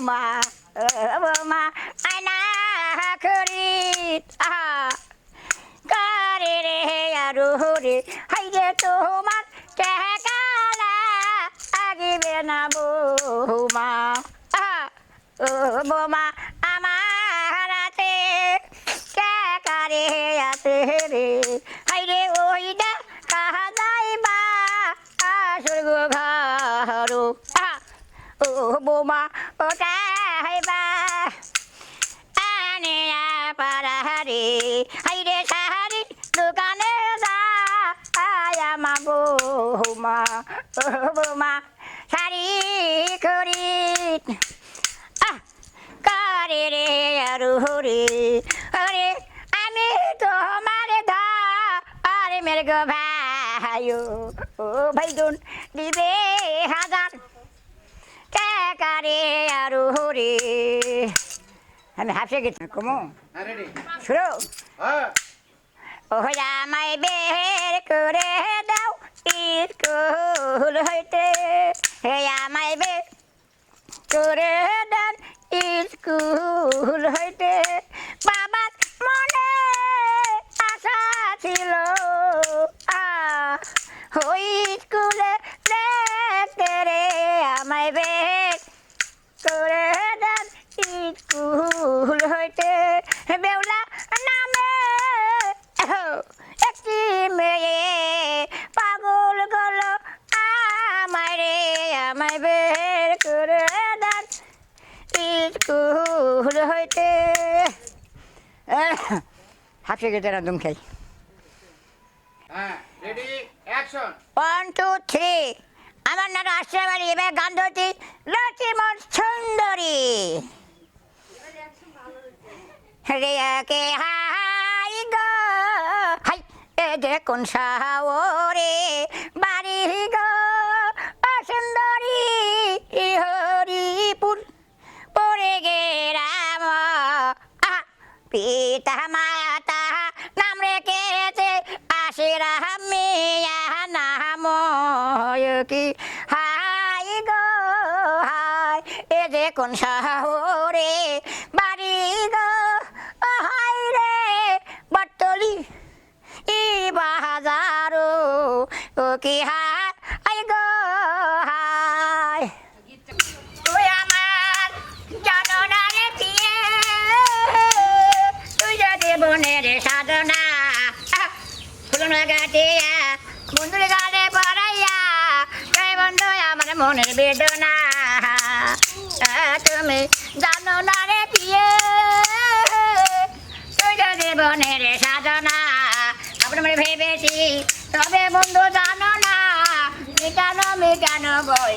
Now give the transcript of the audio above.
বৌমা বৌমা আয়না করি কারে রে আরু রে হাই রে তোমার টেকালা আগিবে না বৌমা। ও বৌমা, আমার হাতে টেকারে আছে রে। হাই রে ওইটা কাহা যাইবা আসল গো ঘরু ও বৌমা ওটা হাইবা। আনে পারাহারে হাইরে সাহারি, দোকানে যা আয়া মা বৌমা বৌমা, শাড়ি করি কারে রে আরু রে আরে আমি তোমার ধা আরে মেরে গো ভাই ও ভাই দিবে হাজার। টাকারে আরু হরে আমি হাসে গেছি, কমো। শুরু হ্যাঁ ও আমায় বের করে দাও, স্কুল হইতে। হে আমায় বের করে দাও, স্কুল হইতে বাবার মনে আশা ছিল আ ওই স্কুলে দেখতে রে আমায় বের করে দেন স্কুল হইতে বেউলা নামে একটি মেয়ে পাগল গল আমায় রে আমায় বের করে দেন স্কুল হইতে হাসে গেছে না দুম খাই ওয়ান টু থ্রি আমার নাম আশ্রয় বাড়ি এবার গান ধরছি লক্ষ্মণ সুন্দরী। রেয়াকে হাই গো হাই এ দেখুন সাহরে বাড়ি গো সুন্দরী হরিপুর। পড়ে গেরাম পিতা মাতা কি? হাই গো, হাই, এ যে কোন শহরে? বাড়ি গো হাই রে বটলি ই বাজারো, ও কি হাই আই গো, হাই। বনের সাধনা ফুলন গাটিয়া বন্ধুর গানে পড়াইয়া জয় বন্ধু আমার মনের বেদনা। তুমি জানো না রে পিয়ে তুই যদি বনের সাধনা আপনার ভেবেছি, তবে বন্ধু জানো না, মিটানো মিটানো বই